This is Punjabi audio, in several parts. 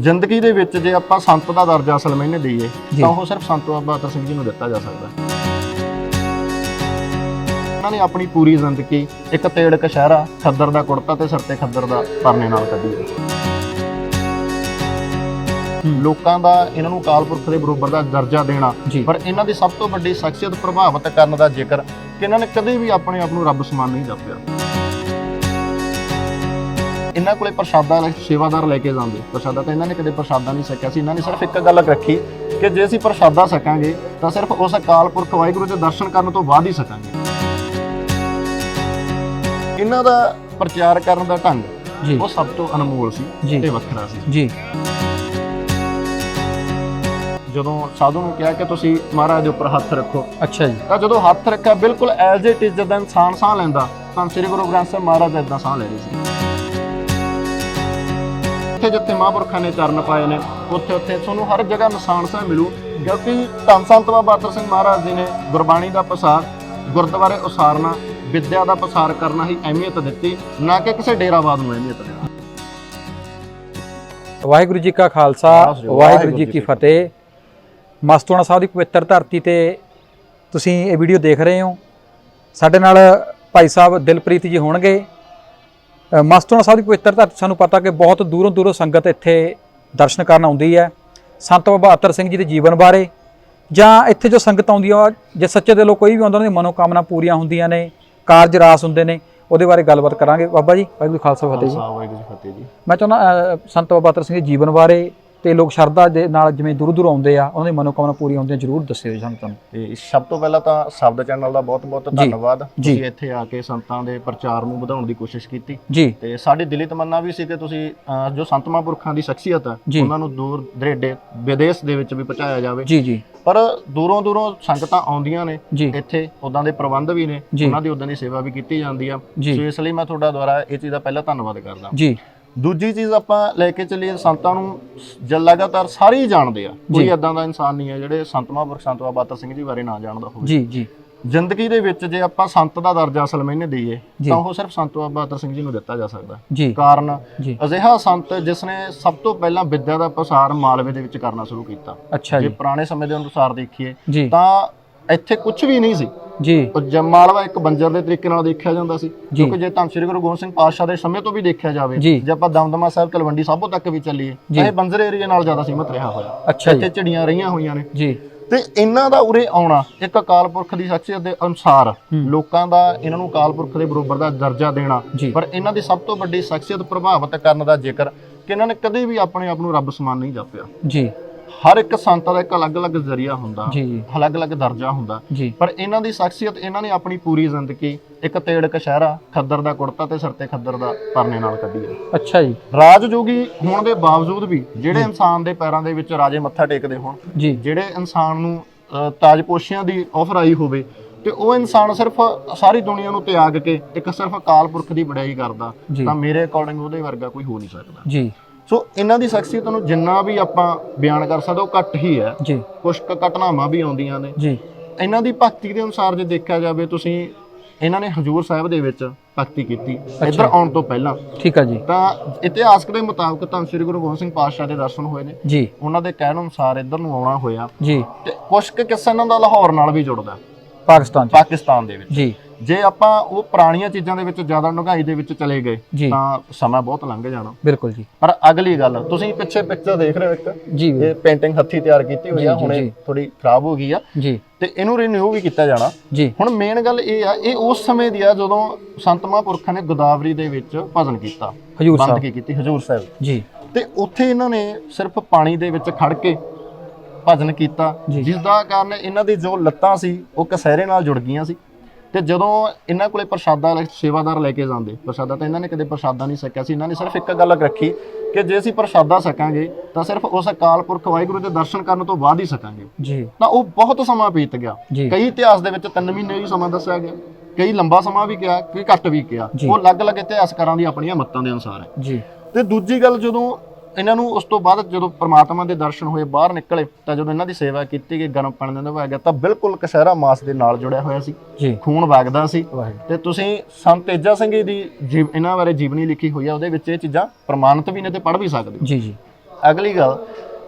ਜ਼ਿੰਦਗੀ ਦੇ ਵਿੱਚ ਜੇ ਆਪਾਂ ਸੰਤ ਦਾ ਦਰਜਾ ਅਸਲ ਮੈਨੇ ਦਈਏ। ਤਾਂ ਉਹ ਸਿਰਫ ਸੰਤ ਬਾਬਾ ਅਤਰ ਸਿੰਘ ਜੀ ਨੂੰ ਦਿੱਤਾ ਜਾ ਸਕਦਾ ਉਹਨਾਂ ਨੇ ਆਪਣੀ ਪੂਰੀ ਜ਼ਿੰਦਗੀ ਇੱਕ ਤੇੜ ਕਸ਼ਹਿਰਾ ਖੱਦਰ ਦਾ ਕੁੜਤਾ ਤੇ ਸਿਰ ਤੇ ਖੱਦਰ ਦਾ ਪਰਨੇ ਨਾਲ ਕੱਢੀ ਹੈ। ਲੋਕਾਂ ਦਾ ਇਹਨਾਂ ਨੂੰ ਕਾਲ ਪੁਰਖ ਦੇ ਬਰੋਬਰ ਦਾ ਦਰਜਾ ਦੇਣਾ ਪਰ ਇਹਨਾਂ ਦੀ ਸਭ ਤੋਂ ਵੱਡੀ ਸ਼ਖਸੀਅਤ ਪ੍ਰਭਾਵਿਤ ਕਰਨ ਦਾ ਜ਼ਿਕਰ ਕਿ ਇਹਨਾਂ ਨੇ ਕਦੇ ਵੀ ਆਪਣੇ ਆਪ ਨੂੰ ਰੱਬ ਸਮਾਨ ਨਹੀਂ ਜਾਪਿਆ ਇਹਨਾਂ ਕੋਲੇ ਪ੍ਰਸ਼ਾਦਾ ਲੈ- ਸੇਵਾਦਾਰ ਲੈ ਕੇ ਜਾਂਦੇ। ਪ੍ਰਸ਼ਾਦਾ ਤਾਂ ਇਹਨਾਂ ਨੇ ਕਦੇ ਪ੍ਰਸ਼ਾਦਾ ਨਹੀਂ ਸਕਿਆ ਸੀ ਇਹਨਾਂ ਨੇ ਸਿਰਫ ਇੱਕ ਗੱਲ ਰੱਖੀ ਕਿ ਜੇ ਅਸੀਂ ਪ੍ਰਸ਼ਾਦਾ ਸਕਾਂਗੇ ਤਾਂ ਸਿਰਫ ਉਸ ਅਕਾਲ ਪੁਰਖ ਵਾਹਿਗੁਰੂ ਦੇ ਦਰਸ਼ਨ ਕਰਨ ਤੋਂ ਬਾਅਦ ਹੀ ਸਕਾਂਗੇ ਇਹਨਾਂ ਦਾ ਪ੍ਰਚਾਰ ਕਰਨ ਦਾ ਢੰਗ ਜੀ। ਉਹ ਸਭ ਤੋਂ ਅਨਮੋਲ ਸੀ। ਤੇ ਵੱਖਰਾ ਸੀ। ਜੀ। ਜਦੋਂ ਸਾਧੂ ਨੂੰ ਕਿਹਾ ਕਿ ਤੁਸੀਂ ਮਹਾਰਾਜ ਦੇ ਉੱਪਰ ਹੱਥ ਰੱਖੋ ਅੱਛਾ ਜੀ। ਤਾਂ ਜਦੋਂ ਹੱਥ ਰੱਖਿਆ ਬਿਲਕੁਲ ਐਜ਼ ਇਟ ਇਜ਼ ਜਦੋਂ ਇਨਸਾਨ ਸਾਹ ਲੈਂਦਾ ਤਾਂ ਸ੍ਰੀ ਗੁਰੂ ਗ੍ਰੰਥ ਸਾਹਿਬ ਮਹਾਰਾਜ ਇਦਾਂ ਸਾਹ ਲੈ ਰਹੇ ਸੀ। ਜਿੱਥੇ ਜਿੱਥੇ ਮਹਾਂਪੁਰਖਾਂ ਨੇ ਚਰਨ ਪਾਏ ਨੇ ਉੱਥੇ ਉੱਥੇ ਤੁਹਾਨੂੰ ਹਰ ਜਗ੍ਹਾ ਨਿਸ਼ਾਨ ਸਾਹਿਬ ਮਿਲੂ। ਕਿਉਂਕਿ ਧੰਨ ਸੰਤ ਬਾਬਾ ਅਤਰ ਸਿੰਘ ਮਹਾਰਾਜ ਜੀ ਨੇ ਗੁਰਬਾਣੀ ਦਾ ਪਸਾਰ ਗੁਰਦੁਆਰੇ ਉਸਾਰਨਾ ਵਿਦਿਆ ਦਾ ਪਸਾਰ ਕਰਨਾ ਹੀ ਅਹਿਮੀਅਤ ਦਿੱਤੀ ਨਾ ਕਿ ਕਿਸੇ ਡੇਰਾਵਾਦ ਨੂੰ ਅਹਿਮੀਅਤ ਦਿੱਤੀ। ਵਾਹਿਗੁਰੂ ਜੀ ਕਾ ਖਾਲਸਾ ਵਾਹਿਗੁਰੂ ਜੀ ਕੀ ਫਤਿਹ। ਮਸਤੂਆਣਾ ਸਾਹਿਬ ਦੀ ਪਵਿੱਤਰ ਧਰਤੀ ਤੇ ਤੁਸੀਂ ਇਹ ਵੀਡੀਓ ਦੇਖ ਰਹੇ ਹੋ। ਸਾਡੇ ਨਾਲ ਭਾਈ ਸਾਹਿਬ ਦਿਲਪ੍ਰੀਤ ਜੀ ਹੋਣਗੇ। ਅ, ਮਸਤੂਆਣਾ ਸਾਹਿਬ ਦੀ ਪਵਿੱਤਰ ਧਰਤੀ ਸਾਨੂੰ ਪਤਾ ਕਿ ਬਹੁਤ ਦੂਰੋਂ ਦੂਰੋਂ ਸੰਗਤ ਇੱਥੇ ਦਰਸ਼ਨ ਕਰਨ ਆਉਂਦੀ ਹੈ। ਸੰਤ ਬਾਬਾ ਅਤਰ ਸਿੰਘ ਜੀ ਦੇ ਜੀਵਨ ਬਾਰੇ ਜਾਂ ਇੱਥੇ ਜੋ ਸੰਗਤ ਆਉਂਦੀ ਆ ਜੇ ਸੱਚੇ ਦਿਲੋਂ ਕੋਈ ਵੀ ਆਉਂਦਾ ਉਹਨਾਂ ਦੀ ਮਨੋਕਾਮਨਾ ਪੂਰੀਆਂ ਹੁੰਦੀਆਂ ਨੇ ਕਾਰਜ ਰਾਸ ਹੁੰਦੇ ਨੇ ਉਹਦੇ ਬਾਰੇ ਗੱਲਬਾਤ ਕਰਾਂਗੇ। ਬਾਬਾ ਜੀ ਵਾਹਿਗੁਰੂ ਖਾਲਸਾ ਫਤਿਹ ਜੀ ਵਾਹਿਗੁਰੂ ਜੀ ਫਤਿਹ ਜੀ। ਮੈਂ ਚਾਹੁੰਦਾ ਸੰਤ ਬਾਬਾ ਅਤਰ ਸਿੰਘ ਦੇ ਜੀਵਨ ਬਾਰੇ ਤੇ ਲੋਕ ਸ਼ਰਧਾ ਦੇ ਨਾਲ ਜਿਵੇਂ ਦੂਰ ਦੂਰ ਆਉਂਦੇ ਆ ਉਹਨਾਂ ਦੀ ਮਨੋਕਾਮਨਾ ਪੂਰੀ ਹੁੰਦੀਆਂ ਜ਼ਰੂਰ ਦੱਸਿਓ ਜੀ ਸੰਤਾਂ ਨੂੰ ਤੇ ਸਭ ਤੋਂ ਪਹਿਲਾਂ ਤਾਂ ਸ਼ਬਦ ਚੈਨਲ ਦਾ ਬਹੁਤ-ਬਹੁਤ ਧੰਨਵਾਦ। ਜੀ। ਤੁਸੀਂ ਇੱਥੇ ਆ ਕੇ ਸੰਤਾਂ ਦੇ ਪ੍ਰਚਾਰ ਨੂੰ ਵਧਾਉਣ ਦੀ ਕੋਸ਼ਿਸ਼ ਕੀਤੀ। ਤੇ ਸਾਡੀ ਦਿਲੀ ਤਮੰਨਾ ਵੀ ਸੀ ਕਿ ਤੁਸੀਂ ਜੋ ਸੰਤ ਮਹਾਂਪੁਰਖਾਂ ਦੀ ਸ਼ਖਸੀਅਤ ਹੈ। ਉਹਨਾਂ ਨੂੰ ਦੂਰ ਦਰੇਡੇ ਵਿਦੇਸ਼ ਦੇ ਵਿੱਚ ਵੀ ਪਹੁੰਚਾਇਆ ਜਾਵੇ। ਜੀ ਜੀ। ਪਰ ਦੂਰੋਂ ਦੂਰੋਂ ਸੰਗਤਾਂ ਆਉਂਦੀਆਂ ਨੇ ਇੱਥੇ ਉਦਾਂ ਦੇ ਪ੍ਰਬੰਧ ਵੀ ਨੇ। ਉਹਨਾਂ ਦੀ ਉਦਾਂ ਦੀ ਸੇਵਾ ਵੀ ਕੀਤੀ ਜਾਂਦੀ ਆ। ਸੋ ਇਸ ਲਈ ਮੈਂ ਤੁਹਾਡਾ ਦੁਆਰਾ ਇਹ ਚੀਜ਼ ਦਾ ਪਹਿਲਾਂ ਧੰਨਵਾਦ ਕਰਦਾ। ਜੀ। ਦੂਜੀ ਚੀਜ਼ ਆਪਾਂ ਲੈ ਕੇ ਚੱਲੀਏ ਸੰਤਾਂ ਨੂੰ ਜ ਲਗਾਤਾਰ ਸਾਰੇ ਹੀ ਜਾਣਦੇ ਆ। ਕੋਈ ਇਦਾਂ ਦਾ ਇਨਸਾਨ ਨਹੀਂ ਹੈ ਜਿਹੜੇ ਸੰਤ ਮਹਾਂਪੁਰਖ ਸੰਤ ਬਾਬਾ ਅਤਰ ਸਿੰਘ ਜੀ ਬਾਰੇ ਨਾ ਜਾਣਦਾ ਹੋਵੇ। ਜੀ ਜੀ। ਜ਼ਿੰਦਗੀ ਦੇ ਵਿੱਚ ਜੇ ਆਪਾਂ ਸੰਤ ਦਾ ਦਰਜਾ ਅਸਲ ਮੈਨੇ ਦਈਏ। ਤਾਂ ਉਹ ਸਿਰਫ ਸੰਤ ਬਾਬਾ ਅਤਰ ਸਿੰਘ ਜੀ ਨੂੰ ਦਿੱਤਾ ਜਾ ਸਕਦਾ। ਕਾਰਨ ਅਜਿਹਾ ਸੰਤ ਜਿਸ ਨੇ ਸਭ ਤੋਂ ਪਹਿਲਾਂ ਵਿਦਿਆ ਦਾ ਪ੍ਰਸਾਰ ਮਾਲਵੇ ਦੇ ਵਿੱਚ ਕਰਨਾ ਸ਼ੁਰੂ ਕੀਤਾ। ਅੱਛਾ ਜੇ ਜੀ। ਪੁਰਾਣੇ ਸਮੇਂ ਦੇ ਅਨੁਸਾਰ ਦੇਖੀਏ ਤਾਂ ਇੱਥੇ ਕੁਝ ਵੀ ਨਹੀਂ ਸੀ। ਜੀ। ਉਹ ਜ- ਮਾਲਵਾ ਇੱਕ ਬੰਜਰ ਦੇ ਤਰੀਕੇ ਨਾਲ ਦੇਖਿਆ ਜਾਂਦਾ ਸੀ। ਕਿਉਂਕਿ ਜੇ ਤਾਂ ਸ੍ਰੀ ਗੁਰੂ ਗੋਬਿੰਦ ਸਿੰਘ ਪਾਤਸ਼ਾਹ ਦੇ ਸਮੇਂ ਤੋਂ ਵੀ ਦੇਖਿਆ ਜਾਵੇ ਜੀ। ਆਪਾਂ ਦਮਦਮਾ ਸਾਹਿਬ ਤਲਵੰਡੀ ਸਾਬੋ ਤੱਕ ਵੀ ਚੱਲੀਏ ਤਾਂ ਇਹ ਬੰਜਰ ਏਰੀਆ ਨਾਲ ਜ਼ਿਆਦਾ ਸੀਮਤ ਰਿਹਾ ਹੋਇਆ। ਇੱਥੇ ਝੜੀਆਂ ਰਹੀਆਂ ਹੋਈਆਂ ਨੇ। ਜੀ। ਤੇ ਇਹਨਾਂ ਦਾ ਉਰੇ ਆਉਣਾ ਇੱਕ ਅਕਾਲ ਪੁਰਖ ਦੀ ਸ਼ਖਸੀਅਤ ਦੇ ਅਨੁਸਾਰ ਲੋਕਾਂ ਦਾ ਇਹਨਾਂ ਨੂੰ ਅਕਾਲ ਪੁਰਖ ਦੇ ਬਰੋਬਰ ਦਾ ਦਰਜਾ ਦੇਣਾ। ਪਰ ਇਹਨਾਂ ਦੀ ਸਭ ਤੋਂ ਵੱਡੀ ਸ਼ਖਸੀਅਤ ਪ੍ਰਭਾਵਿਤ ਕਰਨ ਦਾ ਜ਼ਿਕਰ ਕਿ ਇਹਨਾਂ ਨੇ ਕਦੇ ਵੀ ਆਪਣੇ ਆਪ ਨੂੰ ਰੱਬ ਸਮਾਨ ਨਹੀਂ ਜਾਪਿਆ। ਜੀ। ਹਰ ਇੱਕ ਸੰਤ ਦਾ ਇੱਕ ਅਲੱਗ-ਅਲੱਗ ਜ਼ਰੀਆ ਹੁੰਦਾ ਜੀ। ਅਲੱਗ-ਅਲੱਗ ਦਰਜਾ ਹੁੰਦਾ। ਜੀ। ਪਰ ਇਹਨਾਂ ਦੀ ਸ਼ਖਸੀਅਤ ਇਹਨਾਂ ਨੇ ਆਪਣੀ ਪੂਰੀ ਜ਼ਿੰਦਗੀ ਇੱਕ ਤੇੜ ਕਸ਼ਹਿਰਾ ਖੱਦਰ ਦਾ ਕੁੜਤਾ ਤੇ ਸਿਰ ਤੇ ਖੱਦਰ ਦਾ ਪਰਨੇ ਨਾਲ ਕੱਢੀ ਹੈ। ਅੱਛਾ ਜੀ। ਰਾਜਯੋਗੀ ਹੋਣ ਦੇ ਬਾਵਜੂਦ ਵੀ ਜਿਹੜੇ ਇਨਸਾਨ ਦੇ ਪੈਰਾਂ ਦੇ ਵਿੱਚ ਰਾਜੇ ਮੱਥਾ ਟੇਕਦੇ ਹੋਣ ਜੀ। ਜਿਹੜੇ ਇਨਸਾਨ ਨੂੰ ਅ, ਤਾਜਪੋਸ਼ੀਆਂ ਦੀ ਆਫਰ ਆਈ ਹੋਵੇ ਤੇ ਉਹ ਇਨਸਾਨ ਸਿਰਫ ਸਾਰੀ ਦੁਨੀਆ ਨੂੰ ਤਿਆਗ ਕੇ ਇੱਕ ਸਿਰਫ ਅਕਾਲ ਪੁਰਖ ਦੀ ਬੜਾਈ ਕਰਦਾ ਜੀ। ਤਾਂ ਮੇਰੇ ਅਕੋਰਡਿੰਗ ਉਹਦੇ ਵਰਗਾ ਕੋਈ ਹੋ ਨਹੀਂ ਸਕਦਾ। ਜੀ। ਸੋ ਇਹਨਾਂ ਦੀ ਸ਼ਖਸੀਅਤ ਨੂੰ ਜਿੰਨਾ ਵੀ ਆਪਾਂ ਬਿਆਨ ਕਰ ਸਕਦੇ ਉਹ ਘੱਟ ਹੀ ਹੈ। ਜੀ। ਕੁਝ ਘਟਨਾਵਾਂ ਵੀ ਆਉਂਦੀਆਂ ਨੇ। ਜੀ। ਇਹਨਾਂ ਦੀ ਭਗਤੀ ਦੇ ਅਨੁਸਾਰ ਜੇ ਦੇਖਿਆ ਜਾਵੇ ਤੁਸੀਂ ਇਹਨਾਂ ਨੇ ਹਜੂਰ ਸਾਹਿਬ ਦੇ ਵਿੱਚ ਭਗਤੀ ਕੀਤੀ ਇੱਧਰ ਆਉਣ ਤੋਂ ਪਹਿਲਾਂ। ਠੀਕ ਆ ਜੀ। ਤਾਂ ਇਤਿਹਾਸਕ ਦੇ ਮੁਤਾਬਕ ਤਾਂ ਸ੍ਰੀ ਗੁਰੂ ਗੋਬਿੰਦ ਸਿੰਘ ਪਾਤਸ਼ਾਹ ਦੇ ਦਰਸ਼ਨ ਹੋਏ ਨੇ। ਜੀ। ਉਹਨਾਂ ਦੇ ਕਹਿਣ ਅਨੁਸਾਰ ਇੱਧਰ ਨੂੰ ਆਉਣਾ ਹੋਇਆ। ਜੀ। ਤੇ ਕੁਝ ਕਿੱਸਾ ਇਹਨਾਂ ਦਾ ਲਾਹੌਰ ਨਾਲ ਵੀ ਜੁੜਦਾ। ਪਾਕਿਸਤਾਨ ਪਾਕਿਸਤਾਨ ਦੇ ਵਿੱਚ। ਜੀ। ਜੇ ਆਪਾਂ ਉਹ ਪੁਰਾਣੀਆਂ ਚੀਜ਼ਾਂ ਦੇ ਵਿੱਚ ਜ਼ਿਆਦਾ ਡੂੰਘਾਈ ਦੇ ਵਿੱਚ ਚਲੇ ਗਏ ਤਾਂ ਸਮਾਂ ਬਹੁਤ ਲੰਘ ਜਾਣਾ। ਬਿਲਕੁਲ ਜੀ। ਪਰ ਅਗਲੀ ਗੱਲ ਤੁਸੀਂ ਪਿੱਛੇ ਪਿਕਚਰ ਦੇਖ ਰਹੇ ਹੋ ਇੱਕ? ਜੀ। ਇਹ ਪੇਂਟਿੰਗ ਹੱਥੀ ਤਿਆਰ ਕੀਤੀ ਹੋਈ ਆ ਹੁਣੇ। ਥੋੜੀ ਖਰਾਬ ਹੋ ਗਈ ਆ। ਜੀ। ਤੇ ਇਹਨੂੰ ਰੀਨਿਊ ਵੀ ਕੀਤਾ ਜਾਣਾ। ਜੀ। ਹੁਣ ਮੇਨ ਗੱਲ ਇਹ ਆ ਇਹ ਉਸ ਸਮੇਂ ਦੀ ਆ ਜਦੋਂ ਸੰਤ ਮਹਾਂਪੁਰਖਾਂ ਨੇ ਗੋਦਾਵਰੀ ਦੇ ਵਿੱਚ ਭਜਨ ਕੀਤਾ। ਹਜੂਰ ਬੰਦ ਸਾਹਿਬ। ਕੀ ਕੀਤੀ ਹਜੂਰ ਸਾਹਿਬ। ਜੀ। ਤੇ ਉੱਥੇ ਇਹਨਾਂ ਨੇ ਸਿਰਫ ਪਾਣੀ ਦੇ ਵਿੱਚ ਖੜ ਕੇ ਭਜਨ ਕੀਤਾ। ਜਿਸ ਦਾ ਕਾਰਨ ਇਹਨਾਂ ਦੀ ਜੋ ਲੱਤਾਂ ਸੀ ਉਹ ਕਸਹਿਰੇ ਨਾਲ ਜੁੜ ਗਈਆਂ ਸੀ। ਤੇ ਜਦੋਂ ਇਹਨਾਂ ਕੋਲੇ ਪ੍ਰਸ਼ਾਦਾ ਲੈ- ਸੇਵਾਦਾਰ ਲੈ ਕੇ ਜਾਂਦੇ ਪ੍ਰਸ਼ਾਦਾ ਤਾਂ ਇਹਨਾਂ ਨੇ ਕਦੇ ਪ੍ਰਸ਼ਾਦਾ ਨਹੀਂ ਸਕਿਆ ਸੀ ਇਹਨਾਂ ਨੇ ਸਿਰਫ ਇੱਕ ਗੱਲ ਰੱਖੀ ਕਿ ਜੇ ਅਸੀਂ ਪ੍ਰਸ਼ਾਦਾ ਸਕਾਂਗੇ ਤਾਂ ਸਿਰਫ ਉਸ ਅਕਾਲ ਪੁਰਖ ਵਾਹਿਗੁਰੂ ਦੇ ਦਰਸ਼ਨ ਕਰਨ ਤੋਂ ਬਾਅਦ ਹੀ ਸਕਾਂਗੇ। ਜੀ। ਤਾਂ ਉਹ ਬਹੁਤ ਸਮਾਂ ਬੀਤ ਗਿਆ। ਕਈ ਇਤਿਹਾਸ ਦੇ ਵਿੱਚ 3 ਮਹੀਨੇ ਹੀ ਸਮਾਂ ਦੱਸਿਆ ਗਿਆ। ਕਈ ਲੰਬਾ ਸਮਾਂ ਵੀ ਗਿਆ ਕਈ ਘੱਟ ਵੀ ਗਿਆ। ਉਹ ਅਲੱਗ-ਅਲੱਗ ਇਤਿਹਾਸਕਾਰਾਂ ਦੀ ਆਪਣੀਆਂ ਮੱਤਾਂ ਦੇ ਅਨੁਸਾਰ ਹੈ। ਜੀ। ਤੇ ਦੂਜੀ ਗੱਲ ਜਦੋਂ ਇਹਨਾਂ ਨੂੰ ਉਸ ਤੋਂ ਬਾਅਦ ਜਦੋਂ ਪ੍ਰਮਾਤਮਾ ਦੇ ਦਰਸ਼ਨ ਹੋਏ ਬਾਹਰ ਨਿਕਲੇ ਤਾਂ ਜਦੋਂ ਇਹਨਾਂ ਦੀ ਸੇਵਾ ਕੀਤੀ ਗਈ ਗਰਮ ਪਾਣੀ ਦੇ ਨਵਾਇਆ ਗਿਆ ਤਾਂ ਬਿਲਕੁਲ ਕਸ਼ਹਿਰਾ ਮਾਸ ਦੇ ਨਾਲ ਜੁੜਿਆ ਹੋਇਆ ਸੀ। ਖੂਨ ਵਗਦਾ ਸੀ। ਤੇ ਤੁਸੀਂ ਸੰਤ ਤੇਜਾ ਸਿੰਘ ਜੀ ਦੀ ਜੀਵ ਇਹਨਾਂ ਬਾਰੇ ਜੀਵਨੀ ਲਿਖੀ ਹੋਈ ਆ ਉਹਦੇ ਵਿੱਚ ਇਹ ਚੀਜ਼ਾਂ ਪ੍ਰਮਾਣਿਤ ਵੀ ਨੇ ਤੇ ਪੜ੍ਹ ਵੀ ਸਕਦੇ ਜੀ ਜੀ। ਅਗਲੀ ਗੱਲ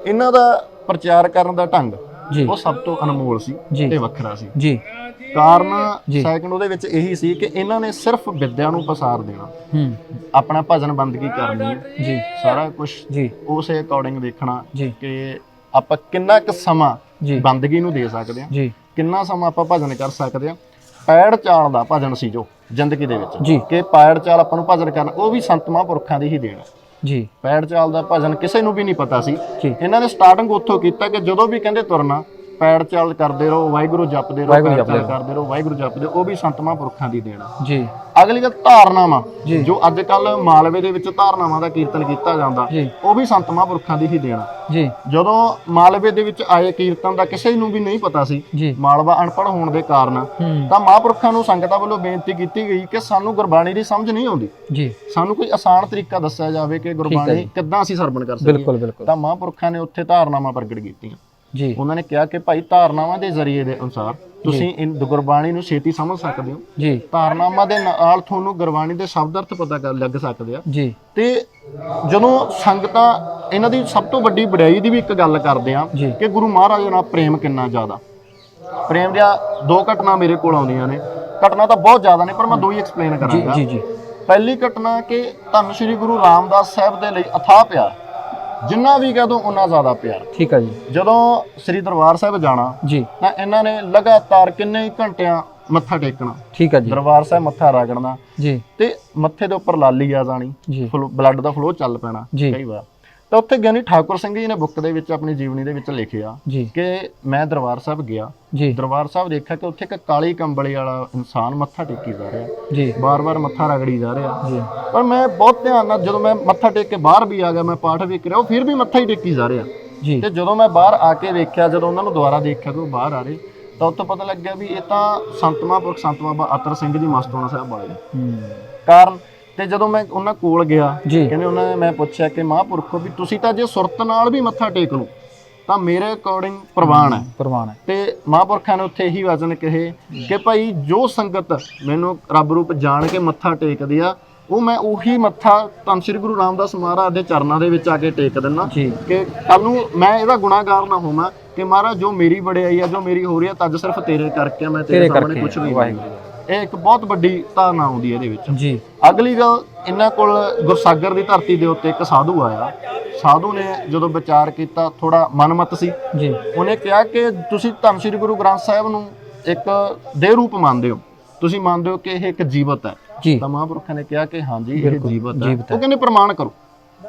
ਇਹਨਾਂ ਦਾ ਪ੍ਰਚਾਰ ਕਰਨ ਦਾ ਢੰਗ ਜੀ। ਉਹ ਸਭ ਤੋਂ ਅਨਮੋਲ ਸੀ ਜੀ। ਤੇ ਵੱਖਰਾ ਸੀ। ਜੀ। ਕਾਰਨ ਜੀ। ਸੈਕੰਡ ਉਹਦੇ ਵਿੱਚ ਇਹੀ ਸੀ ਕਿ ਇਹਨਾਂ ਨੇ ਸਿਰਫ ਵਿਦਿਆ ਨੂੰ ਪਸਾਰ ਦੇਣਾ। ਹੂੰ। ਆਪਣਾ ਭਜਨ ਬੰਦਗੀ ਕਰਨੀ ਹੈ? ਜੀ। ਸਾਰਾ ਕੁਝ ਜੀ। ਉਸੇ ਅਕੋਰਡਿੰਗ ਦੇਖਣਾ ਜੀ। ਕਿ ਆਪਾਂ ਕਿੰਨਾ ਕੁ ਸਮਾਂ ਜੀ। ਬੰਦਗੀ ਨੂੰ ਦੇ ਸਕਦੇ ਹਾਂ। ਜੀ। ਕਿੰਨਾ ਸਮਾਂ ਆਪਾਂ ਭਜਨ ਕਰ ਸਕਦੇ ਹਾਂ। ਪੈੜ ਚਾਲ ਦਾ ਭਜਨ ਸੀ ਜੋ ਜ਼ਿੰਦਗੀ ਦੇ ਵਿੱਚ ਜੀ। ਕਿ ਪੈੜ ਚਾਲ ਆਪਾਂ ਨੂੰ ਭਜਨ ਕਰਨਾ ਉਹ ਵੀ ਸੰਤ ਮਹਾਂਪੁਰਖਾਂ ਦੀ ਹੀ ਦੇਣ। ਹੈ ਜੀ। ਪੈੜ ਚਾਲ ਦਾ ਭਜਨ ਕਿਸੇ ਨੂੰ ਵੀ ਨਹੀਂ ਪਤਾ ਸੀ। ਇਹਨਾਂ ਨੇ ਸਟਾਰਟਿੰਗ ਉੱਥੋਂ ਕੀਤਾ ਕਿ ਜਦੋਂ ਵੀ ਕਹਿੰਦੇ ਤੁਰਨਾ ਪੈੜ ਚਾਲ ਕਰਦੇ ਰਹੋ ਵਾਹਿਗੁਰੂ ਜਪਦੇ ਰਹੋ ਵਾਹਿਗੁਰੂ ਪੈੜ ਚਾਲ ਕਰਦੇ ਰਹੋ ਵਾਹਿਗੁਰੂ ਜਪਦੇ ਉਹ ਵੀ ਸੰਤ ਮਹਾਂਪੁਰਖਾਂ ਦੀ ਦੇਣ। ਜੀ। ਅਗਲੀ ਗੱਲ ਧਾਰਨਾਵਾਂ ਜੀ। ਜੋ ਅੱਜ ਕੱਲ ਮਾਲਵੇ ਦੇ ਵਿੱਚ ਧਾਰਨਾਵਾਂ ਦਾ ਕੀਰਤਨ ਕੀਤਾ ਜਾਂਦਾ ਜੀ। ਉਹ ਵੀ ਸੰਤ ਮਹਾਂਪੁਰਖਾਂ ਦੀ ਹੀ ਦੇਣਾ। ਜੀ। ਜਦੋਂ ਮਾਲਵੇ ਦੇ ਵਿੱਚ ਆਏ ਕੀਰਤਨ ਦਾ ਕਿਸੇ ਨੂੰ ਵੀ ਨਹੀਂ ਪਤਾ ਸੀ ਜੀ। ਮਾਲਵਾ ਅਨਪੜ੍ਹ ਹੋਣ ਦੇ ਕਾਰਨ ਹੂੰ। ਤਾਂ ਮਹਾਂਪੁਰਖਾਂ ਨੂੰ ਸੰਗਤਾਂ ਵੱਲੋਂ ਬੇਨਤੀ ਕੀਤੀ ਗਈ ਕਿ ਸਾਨੂੰ ਗੁਰਬਾਣੀ ਦੀ ਸਮਝ ਨਹੀਂ ਆਉਂਦੀ। ਜੀ। ਸਾਨੂੰ ਕੋਈ ਆਸਾਨ ਤਰੀਕਾ ਦੱਸਿਆ ਜਾਵੇ ਕਿ ਗੁਰਬਾਣੀ ਕਿੱਦਾਂ ਅਸੀਂ ਸਰਵਣ ਕਰ ਸਕੀਏ। ਬਿਲਕੁਲ ਬਿਲਕੁਲ। ਤਾਂ ਮਹਾਂਪੁਰਖਾਂ ਨੇ ਉੱਥੇ ਧਾਰਨਾਵਾਂ ਪ੍ਰਗਟ ਕੀਤੀਆਂ। ਜੀ। ਉਹਨਾਂ ਨੇ ਕਿਹਾ ਕਿ ਭਾਈ ਧਾਰਨਾਵਾਂ ਦੇ ਜ਼ਰੀਏ ਦੇ ਅਨੁਸਾਰ ਤੁਸੀਂ ਇਨ ਗੁਰਬਾਣੀ ਨੂੰ ਛੇਤੀ ਸਮਝ ਸਕਦੇ ਹੋ। ਜੀ। ਧਾਰਨਾਵਾਂ ਦੇ ਨਾਲ ਤੁਹਾਨੂੰ ਗੁਰਬਾਣੀ ਦੇ ਸ਼ਬਦ ਅਰਥ ਪਤਾ ਕਰ ਲੱਗ ਸਕਦੇ ਆ। ਜੀ। ਤੇ ਜਦੋਂ ਸੰਗਤਾਂ ਇਹਨਾਂ ਦੀ ਸਭ ਤੋਂ ਵੱਡੀ ਵਡਿਆਈ ਦੀ ਵੀ ਇੱਕ ਗੱਲ ਕਰਦੇ ਆ। ਕਿ ਗੁਰੂ ਮਹਾਰਾਜ ਨਾਲ ਪ੍ਰੇਮ ਕਿੰਨਾ ਜ਼ਿਆਦਾ। ਪ੍ਰੇਮ ਦੀਆਂ ਦੋ ਘਟਨਾ ਮੇਰੇ ਕੋਲ ਆਉਂਦੀਆਂ ਨੇ। ਘਟਨਾ ਤਾਂ ਬਹੁਤ ਜ਼ਿਆਦਾ ਨੇ ਪਰ ਮੈਂ ਦੋ ਹੀ ਐਕਸਪਲੇਨ ਜੀ ਕਰਾਂਗਾ। ਜੀ ਜੀ। ਪਹਿਲੀ ਘਟਨਾ ਕਿ ਧੰਨ ਸ਼੍ਰੀ ਗੁਰੂ ਰਾਮਦਾਸ ਸਾਹਿਬ ਦੇ ਲਈ ਅਥਾਹ ਪਿਆਰ। ਜਿੰਨਾ ਵੀ ਕਹਦੋ ਉਨਾ ਜ਼ਿਆਦਾ ਪਿਆਰ। ਠੀਕ ਆ ਜੀ। ਜਦੋਂ ਸ੍ਰੀ ਦਰਬਾਰ ਸਾਹਿਬ ਜਾਣਾ ਜੀ। ਤਾਂ ਇਹਨਾਂ ਨੇ ਲਗਾਤਾਰ ਕਿੰਨੇ ਹੀ ਘੰਟਿਆਂ ਮੱਥਾ ਟੇਕਣਾ? ਠੀਕ ਆ ਜੀ। ਦਰਬਾਰ ਸਾਹਿਬ ਮੱਥਾ ਰਗੜਨਾ ਜੀ। ਤੇ ਮੱਥੇ ਦੇ ਉੱਪਰ ਲਾਲੀ ਆ ਜਾਣੀ। ਜੀ। ਬਲੱਡ ਦਾ ਫਲੋ ਚੱਲ ਪੈਣਾ। ਕਈ ਵਾਰ। ਤਾਂ ਉੱਥੇ ਗਿਆਨੀ ਠਾਕੁਰ ਸਿੰਘ ਜੀ ਨੇ ਬੁੱਕ ਦੇ ਵਿੱਚ ਆਪਣੀ ਜੀਵਨੀ ਦੇ ਵਿੱਚ ਲਿਖਿਆ ਜੀ। ਕਿ ਮੈਂ ਦਰਬਾਰ ਸਾਹਿਬ ਗਿਆ। ਜੀ। ਦਰਬਾਰ ਸਾਹਿਬ ਦੇਖਿਆ ਕਿ ਉੱਥੇ ਇੱਕ ਕਾਲੀ ਕੰਬਲੀ ਵਾਲਾ ਇਨਸਾਨ ਮੱਥਾ ਟੇਕੀ ਜਾ ਰਿਹਾ। ਜੀ। ਬਾਰ-ਬਾਰ ਮੱਥਾ ਰਗੜੀ ਜਾ ਰਿਹਾ। ਜੀ। ਪਰ ਮੈਂ ਬਹੁਤ ਧਿਆਨ ਨਾਲ ਜਦੋਂ ਮੈਂ ਮੱਥਾ ਟੇਕ ਕੇ ਬਾਹਰ ਵੀ ਆ ਗਿਆ ਮੈਂ ਪਾਠ ਵੀ ਕਰਿਆ ਉਹ ਫਿਰ ਵੀ ਮੱਥਾ ਹੀ ਟੇਕੀ ਜਾ ਰਿਹਾ। ਜੀ। ਤੇ ਜਦੋਂ ਮੈਂ ਬਾਹਰ ਆ ਕੇ ਵੇਖਿਆ ਜਦੋਂ ਉਹਨਾਂ ਨੂੰ ਦੁਬਾਰਾ ਦੇਖਿਆ ਕਿ ਉਹ ਬਾਹਰ ਆ ਰਹੇ ਤਾਂ ਉੱਥੋਂ ਪਤਾ ਲੱਗਿਆ ਵੀ ਇਹ ਤਾਂ ਸੰਤ ਮਹਾਂਪੁਰਖ ਸੰਤ ਬਾਬਾ ਅਤਰ ਸਿੰਘ ਜੀ ਮਸਤੋਣਾ ਸਾਹਿਬ ਵਾਲੇ ਕਾਰਨ ਤੇ ਜਦੋਂ ਮੈਂ ਉਹਨਾਂ ਕੋਲ ਗਿਆ ਜੀ। ਕਹਿੰਦੇ ਉਹਨਾਂ ਨੇ ਮੈਂ ਪੁੱਛਿਆ ਕਿ ਮਹਾਂਪੁਰਖੋ ਵੀ ਤੁਸੀਂ ਤਾਂ ਜੇ ਸੁਰਤ ਨਾਲ ਵੀ ਮੱਥਾ ਟੇਕ ਲਓ ਤਾਂ ਮੇਰੇ ਅਕੋਰਡਿੰਗ ਪ੍ਰਵਾਨ ਹੈ। ਪ੍ਰਮਾਣ ਹੈ। ਤੇ ਮਹਾਂਪੁਰਖਾਂ ਨੇ ਉੱਥੇ ਇਹੀ ਵਚਨ ਕਹੇ ਕਿ ਭਾਈ ਜੋ ਸੰਗਤ ਮੈਨੂੰ ਰੱਬ ਰੂਪ ਜਾਣ ਕੇ ਮੱਥਾ ਟੇਕਦੀ ਆ ਉਹ ਮੈਂ ਉਹੀ ਮੱਥਾ ਧੰਨ ਸ੍ਰੀ ਗੁਰੂ ਰਾਮਦਾਸ ਮਹਾਰਾਜ ਦੇ ਚਰਨਾਂ ਦੇ ਵਿੱਚ ਆ ਕੇ ਟੇਕ ਦਿੰਨਾ ਜੀ। ਕਿ ਕੱਲ ਨੂੰ ਮੈਂ ਇਹਦਾ ਗੁਨਾਹਗਾਰ ਨਾ ਹੋਵਾਂ ਕਿ ਮਹਾਰਾਜ ਜੋ ਮੇਰੀ ਵਡਿਆਈ ਆ ਜੋ ਮੇਰੀ ਹੋ ਰਹੀ ਆ ਤੱਜ ਸਿਰਫ ਤੇਰੇ ਕਰਕੇ ਆ, ਮੈਂ ਤੇਰੇ ਤੇਰੇ ਸਾਹਮਣੇ ਕਰਕੇ ਕੁਝ ਵੀ ਨਹੀਂ। ਵਾਹਿਗੁਰੂ। ਇਹ ਇੱਕ ਬਹੁਤ ਵੱਡੀ ਧਾਰਨਾ ਆਉਂਦੀ ਹੈ ਇਹਦੇ ਵਿੱਚ। ਜੀ। ਅਗਲੀ ਗੱਲ ਇਹਨਾਂ ਕੋਲ ਗੁਰਸਾਗਰ ਦੀ ਧਰਤੀ ਦੇ ਉੱਤੇ ਇੱਕ ਸਾਧੂ ਆਇਆ। ਸਾਧੂ ਨੇ ਜਦੋਂ ਵਿਚਾਰ ਕੀਤਾ ਥੋੜਾ ਮਨਮਤ ਸੀ। ਜੀ। ਉਹਨੇ ਕਿਹਾ ਕਿ ਤੁਸੀਂ ਧੰਨ ਸ਼੍ਰੀ ਗੁਰੂ ਗ੍ਰੰਥ ਸਾਹਿਬ ਨੂੰ ਇੱਕ ਦੇਹ ਰੂਪ ਮੰਨਦੇ ਹੋ। ਤੁਸੀਂ ਮੰਨਦੇ ਹੋ ਕਿ ਇਹ ਇੱਕ ਜੀਵਤ ਹੈ। ਤਾਂ ਮਹਾਂਪੁਰਖਾਂ ਨੇ ਕਿਹਾ ਕਿ ਹਾਂਜੀ ਇਹ ਜੀਵਤ ਹੈ। ਉਹ ਕਹਿੰਦੇ ਪ੍ਰਮਾਣ ਕਰੋ।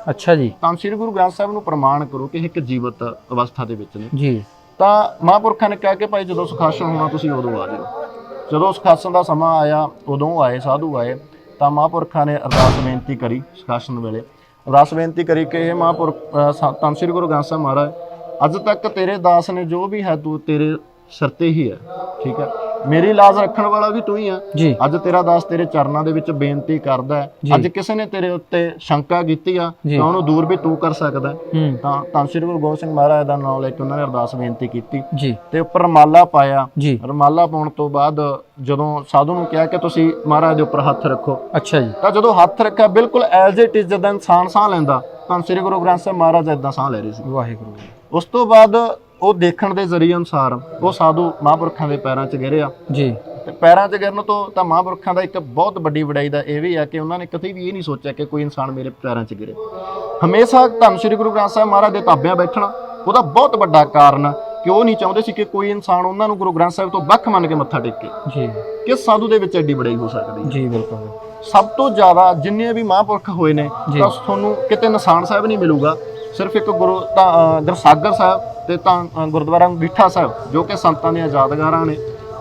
ਅੱਛਾ ਜੀ। ਧੰਨ ਸ਼੍ਰੀ ਗੁਰੂ ਗ੍ਰੰਥ ਸਾਹਿਬ ਨੂੰ ਪ੍ਰਮਾਣ ਕਰੋ ਕਿ ਇਹ ਇੱਕ ਜੀਵਤ ਅਵਸਥਾ ਦੇ ਵਿੱਚ ਨੇ। ਜੀ। ਤਾਂ ਮਹਾਂਪੁਰਖਾਂ ਨੇ ਕਿਹਾ ਕਿ ਭਾਈ ਜਦੋਂ ਸੁਖਾਸਨ ਹੋਣਾ ਤੁਸੀਂ ਉਦੋਂ ਆ ਜਾਓ ਜਦੋਂ ਸੁਖਾਸਨ ਦਾ ਸਮਾਂ ਆਇਆ ਉਦੋਂ ਆਏ ਸਾਧੂ ਆਏ ਤਾਂ ਮਹਾਂਪੁਰਖਾਂ ਨੇ ਅਰਦਾਸ ਬੇਨਤੀ ਕਰੀ ਸੁਖਾਸਨ ਵੇਲੇ। ਅਰਦਾਸ ਬੇਨਤੀ ਕਰੀ ਕਿ ਇਹ ਮਹਾਂਪੁਰਖ ਅ, ਧੰਨ ਸ੍ਰੀ ਗੁਰੂ ਗ੍ਰੰਥ ਸਾਹਿਬ ਮਹਾਰਾਜ ਅੱਜ ਤੱਕ ਤੇਰੇ ਦਾਸ ਨੇ ਜੋ ਵੀ ਹੈ ਤੂੰ ਤੇਰੇ ਸਿਰ ਤੇ ਹੀ ਹੈ ਠੀਕ ਹੈ? ਮੇਰੀ ਲਾਜ਼ ਰੱਖਣ ਵਾਲਾ ਵੀ ਤੂੰ ਹੀ ਆ। ਜੀ। ਅੱਜ ਤੇਰਾ ਦਾਸ ਤੇਰੇ ਚਰਨਾਂ ਦੇ ਵਿੱਚ ਬੇਨਤੀ ਕਰਦਾ ਹੈ। ਅੱਜ ਕਿਸੇ ਨੇ ਤੇਰੇ ਉੱਤੇ ਸ਼ੰਕਾ ਕੀਤੀ ਆ। ਤਾਂ ਉਹਨੂੰ ਦੂਰ ਵੀ ਤੂੰ ਕਰ ਸਕਦਾ ਤਾਂ ਧੰਨ ਸ੍ਰੀ ਗੁਰੂ ਗੋਬਿੰਦ ਸਿੰਘ ਮਹਾਰਾਜ ਦਾ ਨਾਮ ਲੈ ਕੇ ਉਹਨਾਂ ਨੇ ਅਰਦਾਸ ਬੇਨਤੀ ਕੀਤੀ। ਤੇ ਉੱਪਰ ਰਮਾਲਾ ਪਾਇਆ। ਰਮਾਲਾ ਪਾਉਣ ਤੋਂ ਬਾਅਦ ਜਦੋਂ ਸਾਧੂ ਨੂੰ ਕਿਹਾ ਕਿ ਤੁਸੀਂ ਮਹਾਰਾਜ ਦੇ ਉੱਪਰ ਹੱਥ ਰੱਖੋ। ਅੱਛਾ ਜੀ। ਤਾਂ ਜਦੋਂ ਹੱਥ ਰੱਖਿਆ ਬਿਲਕੁਲ ਐਜ਼ ਇਟ ਇਜ਼ ਜਦੋਂ ਇਨਸਾਨ ਸਾਹ ਲੈਂਦਾ ਤਾਂ ਸ੍ਰੀ ਗੁਰੂ ਗ੍ਰੰਥ ਸਾਹਿਬ ਮਹਾਰਾਜ ਇਦਾਂ ਸਾਹ ਲੈ ਰਹੇ ਸੀ। ਵਾਹਿਗੁਰੂ ਉਸ ਤੋਂ ਬਾਅਦ ਉਹ ਦੇਖਣ ਦੇ ਜ਼ਰੀਏ ਅਨੁਸਾਰ ਉਹ ਸਾਧੂ ਮਹਾਂਪੁਰਖਾਂ ਦੇ ਪੈਰਾਂ 'ਚ ਗਿਰਿਆ। ਜੀ। ਤੇ ਪੈਰਾਂ 'ਚ ਗਿਰਨ ਤੋਂ ਤਾਂ ਮਹਾਂਪੁਰਖਾਂ ਦਾ ਇੱਕ ਬਹੁਤ ਵੱਡੀ ਵਡਾਈ ਦਾ ਇਹ ਵੀ ਆ ਕਿ ਉਹਨਾਂ ਨੇ ਕਦੇ ਵੀ ਇਹ ਨਹੀਂ ਸੋਚਿਆ ਕਿ ਕੋਈ ਇਨਸਾਨ ਮੇਰੇ ਪੈਰਾਂ 'ਚ ਗਿਰੇ। ਹਮੇਸ਼ਾ ਧੰਨ ਸ੍ਰੀ ਗੁਰੂ ਗ੍ਰੰਥ ਸਾਹਿਬ ਮਹਾਰਾਜ ਦੇ ਤਾਬਿਆਂ ਬੈਠਣਾ ਉਹਦਾ ਬਹੁਤ ਵੱਡਾ ਕਾਰਨ ਕਿ ਉਹ ਨਹੀਂ ਚਾਹੁੰਦੇ ਸੀ ਕਿ ਕੋਈ ਇਨਸਾਨ ਉਹਨਾਂ ਨੂੰ ਗੁਰੂ ਗ੍ਰੰਥ ਸਾਹਿਬ ਤੋਂ ਵੱਖ ਮੰਨ ਕੇ ਮੱਥਾ ਟੇਕੇ ਜੀ। ਕਿਸ ਸਾਧੂ ਦੇ ਵਿੱਚ ਐਡੀ ਵਡਾਈ ਹੋ ਸਕਦੀ ਹੈ। ਜੀ ਬਿਲਕੁਲ। ਸਭ ਤੋਂ ਜ਼ਿਆਦਾ ਜਿੰਨੇ ਵੀ ਮਹਾਂਪੁਰਖ ਹੋਏ ਨੇ। ਤਾਂ ਤੁਹਾਨੂੰ ਕਿਤੇ ਨਿਸ਼ਾਨ ਸਾਹਿਬ ਨਹੀਂ ਮਿਲੂਗਾ। ਸਿਰਫ ਇੱਕ ਗੁਰੂ ਤਾਂ ਅ, ਗੁਰਸਾਗਰ ਸਾਹਿਬ ਤੇ ਤਾਂ ਗੁਰਦੁਆਰਾ ਅੰਗੀਠਾ ਸਾਹਿਬ ਜੋ ਕਿ ਸੰਤਾਂ ਦੀਆਂ ਯਾਦਗਾਰਾਂ ਨੇ।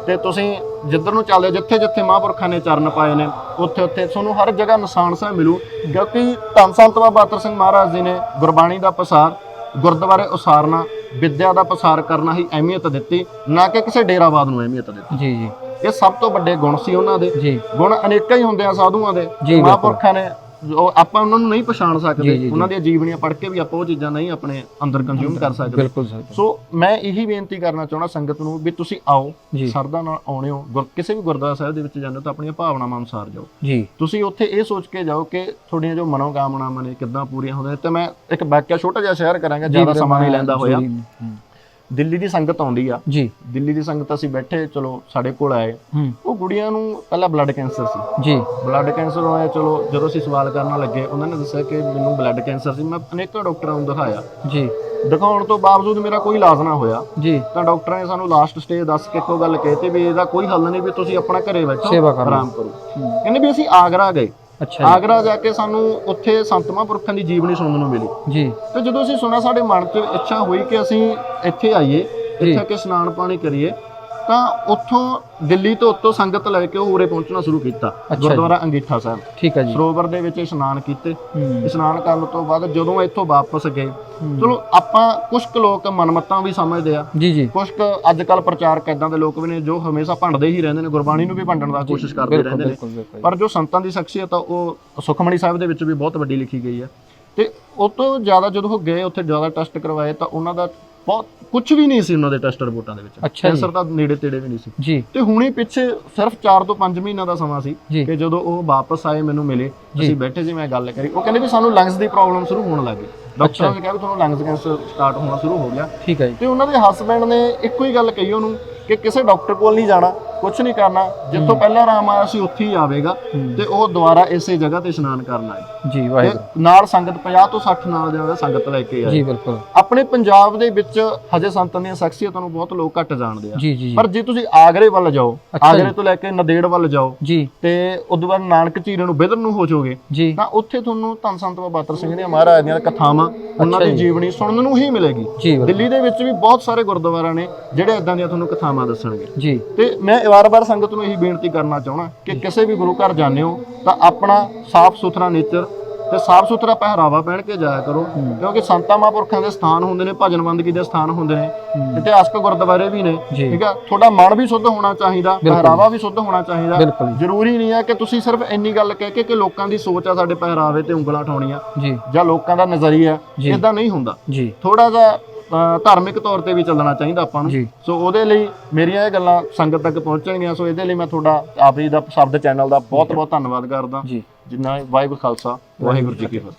ਤੇ ਤੁਸੀਂ ਜਿੱਧਰ ਨੂੰ ਚੱਲਦੇ ਜਿੱਥੇ ਜਿੱਥੇ ਮਹਾਂਪੁਰਖਾਂ ਨੇ ਚਰਨ ਪਾਏ ਨੇ ਉੱਥੇ ਉੱਥੇ ਤੁਹਾਨੂੰ ਹਰ ਜਗ੍ਹਾ ਨਿਸ਼ਾਨ ਸਾਹਿਬ ਮਿਲੂ। ਕਿਉਂਕਿ ਧੰਨ ਸੰਤ ਬਾਬਾ ਅਤਰ ਸਿੰਘ ਮਹਾਰਾਜ ਜੀ ਨੇ ਗੁਰਬਾਣੀ ਦਾ ਪਸਾਰ ਗੁਰਦੁਆਰੇ ਉਸਾਰਨਾ ਵਿਦਿਆ ਦਾ ਪਸਾਰ ਕਰਨਾ ਹੀ ਅਹਿਮੀਅਤ ਦਿੱਤੀ ਨਾ ਕਿ ਕਿਸੇ ਡੇਰਾਵਾਦ ਨੂੰ ਅਹਿਮੀਅਤ ਦਿੱਤੀ। ਜੀ ਜੀ। ਇਹ ਸਭ ਤੋਂ ਵੱਡੇ ਗੁਣ ਸੀ ਉਹਨਾਂ ਦੇ। ਜੀ। ਗੁਣ ਅਨੇਕਾਂ ਹੀ ਹੁੰਦੇ ਆ ਸਾਧੂਆਂ ਦੇ। ਮਹਾਂਪੁਰਖਾਂ ਨੇ ਉਹ ਆਪਾਂ ਉਹਨਾਂ ਨੂੰ ਨਹੀਂ ਪਛਾਣ ਸਕਦੇ। ਉਹਨਾਂ ਦੀਆਂ ਜੀਵਨੀਆਂ ਪੜ੍ਹ ਕੇ ਵੀ ਆਪਾਂ ਉਹ ਚੀਜ਼ਾਂ ਨਹੀਂ ਆਪਣੇ ਅੰਦਰ ਕੰਜ਼ਿਊਮ ਕਰ ਸਕਦੇ। ਬਿਲਕੁਲ ਸਰ ਸੋ ਮੈਂ ਇਹੀ ਬੇਨਤੀ ਕਰਨਾ ਚਾਹੁੰਦਾ ਸੰਗਤ ਨੂੰ ਵੀ ਤੁਸੀਂ ਆਓ ਸਰਦਾ ਨਾਲ ਆਉਣੇ ਹੋ। ਕਿਸੇ ਵੀ ਗੁਰਦੁਆਰਾ ਸਾਹਿਬ ਦੇ ਵਿੱਚ ਜਾਂਦੇ ਤਾਂ ਆਪਣੀਆਂ ਭਾਵਨਾਵਾਂ ਅਨੁਸਾਰ ਜਾਓ। ਜੀ। ਤੁਸੀਂ ਉੱਥੇ ਇਹ ਸੋਚ ਕੇ ਜਾਓ ਕਿ ਤੁਹਾਡੀਆਂ ਜੋ ਮਨੋਕਾਮਨਾਵਾਂ ਨੇ ਕਿੱਦਾਂ ਪੂਰੀਆਂ ਹੁੰਦੀਆਂ ਤੇ ਮੈਂ ਇੱਕ ਵਾਕਿਆ ਛੋਟਾ ਜਿਹਾ ਸ਼ੇਅਰ ਕਰਾਂਗਾ ਜ਼ਿਆਦਾ ਸਮਾਂ ਨਹੀਂ ਲੈਂਦਾ ਹੋਇਆ। ਦਿੱਲੀ ਦੀ ਸੰਗਤ ਆਉਂਦੀ ਆ। ਜੀ। ਦਿੱਲੀ ਦੀ ਸੰਗਤ ਅਸੀਂ ਬੈਠੇ ਚਲੋ ਸਾਡੇ ਕੋਲ ਆਏ। ਉਹ ਗੁੜੀਆਂ ਨੂੰ ਪਹਿਲਾਂ ਬਲੱਡ ਕੈਂਸਰ ਸੀ। ਜੀ। ਬਲੱਡ ਕੈਂਸਰ ਹੋਇਆ ਚਲੋ ਜਦੋਂ ਅਸੀਂ ਸਵਾਲ ਕਰਨ ਲੱਗੇ ਉਹਨਾਂ ਨੇ ਦੱਸਿਆ ਕਿ ਮੈਨੂੰ ਬਲੱਡ ਕੈਂਸਰ ਸੀ। ਮੈਂ ਅਨੇਕਾਂ ਡਾਕਟਰਾਂ ਨੂੰ ਦਿਖਾਇਆ। ਜੀ। ਦਿਖਾਉਣ ਤੋਂ ਬਾਵਜੂਦ ਮੇਰਾ ਕੋਈ ਇਲਾਜ ਨਾ ਹੋਇਆ। ਜੀ। ਤਾਂ ਡਾਕਟਰਾਂ ਨੇ ਸਾਨੂੰ ਲਾਸਟ ਸਟੇਜ ਦੱਸ ਕੇ ਇੱਕੋ ਗੱਲ ਕਹੀ ਤੇ ਵੀ ਇਹਦਾ ਕੋਈ ਹੱਲ ਨਹੀਂ ਵੀ ਤੁਸੀਂ ਆਪਣਾ ਘਰੇ ਬੈਠੋ ਸੇਵਾ ਕਰੋ। ਆਰਾਮ ਕਰੋ। ਕਹਿੰਦੇ ਵੀ ਅਸੀਂ ਆਗਰਾ ਗਏ। ਅੱਛਾ ਆਗਰਾ ਜਾ ਕੇ ਸਾਨੂੰ ਉੱਥੇ ਸੰਤ ਮਹਾਂਪੁਰਖਾਂ ਦੀ ਜੀਵਨੀ ਸੁਣਨ ਨੂੰ ਮਿਲੀ। ਜੀ। ਤੇ ਜਦੋਂ ਅਸੀਂ ਸੁਣਿਆ ਸਾਡੇ ਮਨ 'ਚ ਇੱਛਾ ਹੋਈ ਕਿ ਅਸੀਂ ਇੱਥੇ ਆਈਏ ਇੱਥੇ ਆ ਕੇ ਇਸ਼ਨਾਨ ਪਾਣੀ ਕਰੀਏ। ਤਾਂ ਉੱਥੋਂ ਦਿੱਲੀ ਤੋਂ ਉੱਤੋਂ ਸੰਗਤ ਲੈ ਕੇ ਉਹ ਉਰੇ ਪਹੁੰਚਣਾ ਸ਼ੁਰੂ ਕੀਤਾ ਗੁਰਦੁਆਰਾ ਅੰਗੀਠਾ ਸਾਹਿਬ। ਠੀਕ ਹੈ ਜੀ। ਸਰੋਵਰ ਦੇ ਵਿੱਚ ਇਸ਼ਨਾਨ ਕੀਤੇ। ਹੂੰ। ਇਸ਼ਨਾਨ ਕਰਨ ਤੋਂ ਬਾਅਦ ਜਦੋਂ ਇੱਥੋਂ ਵਾਪਸ ਗਏ ਚਲੋ ਆਪਾਂ ਕੁਝ ਕੁ ਲੋਕ ਮਨਮਤਾਂ ਵੀ ਸਮਝਦੇ ਆ। ਜੀ ਜੀ। ਕੁਝ ਕੁ ਅੱਜ ਕੱਲ ਪ੍ਰਚਾਰਕ ਇਦਾਂ ਦੇ ਲੋਕ ਵੀ ਨੇ ਜੋ ਹਮੇਸ਼ਾ ਭੰਡਦੇ ਹੀ ਰਹਿੰਦੇ ਨੇ ਗੁਰਬਾਣੀ ਨੂੰ ਵੀ ਭੰਡਣ ਦਾ ਕੋਸ਼ਿਸ਼ ਕਰਦੇ ਬਿਲਕੁਲ ਰਹਿੰਦੇ ਨੇ। ਬਿਲਕੁਲ ਬਿਲਕੁਲ ਪਰ ਜੋ ਸੰਤਾਂ ਦੀ ਸ਼ਖਸੀਅਤ ਆ ਉਹ ਸੁਖਮਣੀ ਸਾਹਿਬ ਦੇ ਵਿੱਚ ਵੀ ਬਹੁਤ ਵੱਡੀ ਲਿਖੀ ਗਈ ਹੈ ਤੇ ਉਹ ਤੋਂ ਜ਼ਿਆਦਾ ਜਦੋਂ ਉਹ ਗਏ ਉੱਥੇ ਜ਼ਿਆਦਾ ਟੈਸਟ ਕਰਵਾਏ ਤਾਂ ਉਹਨਾਂ ਦਾ ਬਹੁਤ ਕੁਝ ਵੀ ਨਹੀਂ ਸੀ ਉਹਨਾਂ ਦੇ ਟੈਸਟ ਰਿਪੋਰਟਾਂ ਦੇ ਵਿੱਚ। ਅੱਛਾ ਜੀ। ਕੈਂਸਰ ਤਾਂ ਨੇੜੇ ਤੇੜੇ ਵੀ ਨਹੀਂ ਸੀ। ਜੀ। ਤੇ ਹੁਣੇ ਪਿੱਛੇ ਸਿਰਫ 4 ਤੋਂ 5 ਮਹੀਨਿਆਂ ਦਾ ਸਮਾਂ ਸੀ ਜੀ। ਕਿ ਜਦੋਂ ਉਹ ਵਾਪਸ ਆਏ ਮੈਨੂੰ ਮਿਲੇ ਅਸੀਂ ਬੈਠੇ ਸੀ ਮੈਂ ਗੱਲ ਕਰੀ। ਉਹ ਕਹਿੰਦੇ ਵੀ ਸਾਨੂੰ ਲੰਗਸ ਦੀ ਪ੍ਰੋਬਲਮ ਸ਼ੁਰੂ ਹੋਣ ਲੱਗੀ ਡਾਕਟਰਾਂ ਨੇ ਕਿਹਾ ਵੀ ਤੁਹਾਨੂੰ ਲੰਗਸ ਕੈਂਸਰ ਸਟਾਰਟ ਹੋਣਾ ਸ਼ੁਰੂ ਹੋ ਗਿਆ। ਠੀਕ ਹੈ ਜੀ। ਤੇ ਉਹਨਾਂ ਦੇ ਹਸਬੰਡ ਨੇ ਇੱਕੋ ਹੀ ਗੱਲ ਕਹੀ ਉਹਨੂੰ ਕਿ ਕਿਸੇ ਡਾਕਟਰ ਕੋਲ ਨਹੀਂ ਜਾਣਾ ਕੁਝ ਨਹੀਂ ਕਰਨਾ। ਜਿੱਥੋਂ ਪਹਿਲਾਂ ਆਰਾਮ ਆਇਆ ਸੀ ਉੱਥੇ ਹੀ ਆਵੇਗਾ। ਤੇ ਉਹ ਦੁਬਾਰਾ ਇਸੇ ਜਗ੍ਹਾ ਤੇ ਇਸ਼ਨਾਨ ਕਰਨ ਆਏ। ਜੀ ਵਾਹਿਗੁਰੂ। ਨਾਲ ਸੰਗਤ 50 ਤੋਂ 60 ਨਾਲ ਜ਼ਿਆਦਾ ਸੰਗਤ ਲੈ ਕੇ ਆਏ ਜੀ ਬਿਲਕੁਲ। ਆਪਣੇ ਪੰਜਾਬ ਦੇ ਵਿੱਚ ਹਜੇ ਸੰਤਾਂ ਦੀਆਂ ਸ਼ਖਸੀਅਤਾਂ ਨੂੰ ਬਹੁਤ ਲੋਕ ਘੱਟ ਜਾਣਦੇ ਆ। ਜੀ ਜੀ ਪਰ ਜੇ ਤੁਸੀਂ ਆਗਰੇ ਵੱਲ ਜਾਓ ਆਗਰੇ ਤੋਂ ਲੈ ਕੇ ਨਦੇੜ ਵੱਲ ਜਾਓ ਜੀ। ਤੇ ਉਦੋਂ ਬਾਅਦ ਨਾਨਕ ਝੀਰੇ ਨੂੰ ਬਿਦਰ ਨੂੰ ਹੋ ਜਾਓਗੇ ਤਾਂ ਉੱਥੇ ਤੁਹਾਨੂੰ ਧੰਨ ਸੰਤ ਬਾਬਾ ਬਾਤਰ ਸਿੰਘ ਦੀਆਂ ਮਹਾਰਾਜ ਦੀਆਂ ਕਥਾਵਾਂ ਉਹਨਾਂ ਦੀ ਜੀਵਨੀ ਸੁਣਨ ਨੂੰ ਹੀ ਮਿਲੇਗੀ। ਦਿੱਲੀ ਦੇ ਵਿੱਚ ਵੀ ਬਹੁਤ ਸਾਰੇ ਗੁਰਦੁਆਰਾ ਨੇ ਜਿਹੜੇ ਇਦਾਂ ਦੀਆਂ ਤੁਹਾਨੂੰ ਕਥਾਵਾਂ ਦੱਸਣਗੇ। ਜੀ। ਤੇ ਮੈਂ ਵਾਰ-ਵਾਰ ਸੰਗਤ ਨੂੰ ਇਹੀ ਬੇਨਤੀ ਕਰਨਾ ਚਾਹਣਾ ਕਿ ਕਿਸੇ ਵੀ ਗੁਰੂ ਘਰ ਜਾਂਦੇ ਹੋ ਤਾਂ ਆਪਣਾ ਸਾਫ਼ ਸੁਥਰਾ ਨੇਚਰ ਤੇ ਸਾਫ਼ ਸੁਥਰਾ ਪਹਿਰਾਵਾ ਪਹਿਨ ਕੇ ਜਾਇਆ ਕਰੋ ਕਿਉਂਕਿ ਸੰਤਾਂ ਮਹਾਂਪੁਰਖਾਂ ਦੇ ਸਥਾਨ ਹੁੰਦੇ ਨੇ ਭਜਨ ਬੰਦਗੀ ਦੇ ਸਥਾਨ ਹੁੰਦੇ ਨੇ ਇਤਿਹਾਸਕ ਗੁਰਦੁਆਰੇ ਵੀ ਨੇ। ਠੀਕ ਆ? ਤੁਹਾਡਾ ਮਨ ਵੀ ਸ਼ੁੱਧ ਹੋਣਾ ਚਾਹੀਦਾ ਪਹਿਰਾਵਾ ਵੀ ਸ਼ੁੱਧ ਹੋਣਾ ਚਾਹੀਦਾ। ਜ਼ਰੂਰੀ ਨਹੀਂ ਹੈ ਕਿ ਤੁਸੀਂ ਸਿਰਫ ਇੰਨੀ ਗੱਲ ਕਹਿ ਕੇ ਕਿ ਲੋਕਾਂ ਦੀ ਸੋਚ ਆ ਸਾਡੇ ਪਹਿਰਾਵੇ ਤੇ ਉਂਗਲਾਂ ਠਾਉਣੀਆਂ ਜੀ। ਲੋਕਾਂ ਦਾ ਨਜ਼ਰੀਆ। ਇਦਾਂ ਨਹੀਂ ਹੁੰਦਾ। ਥੋੜਾ ਜਿਹਾ ਧਾਰਮਿਕ ਤੌਰ ਤੇ ਵੀ ਚੱਲਣਾ ਚਾਹੀਦਾ ਆਪਾਂ ਨੂੰ। ਸੋ ਉਹਦੇ ਲਈ ਮੇਰੀਆਂ ਇਹ ਗੱਲਾਂ ਸੰਗਤ ਤੱਕ ਪਹੁੰਚਣਗੀਆਂ ਸੋ ਇਹਦੇ ਲਈ ਮੈਂ ਤੁਹਾਡਾ ਆਪ ਜੀ ਦਾ ਸ਼ਬਦ ਚੈਨਲ ਦਾ ਬਹੁਤ ਬਹੁਤ ਧੰਨਵਾਦ ਕਰਦਾ। ਜਿੰਨਾ ਵਾਹਿਗੁਰੂ ਖਾਲਸਾ ਵਾਹਿਗੁਰੂ ਜੀ ਕੀ ਫਤਿਹ।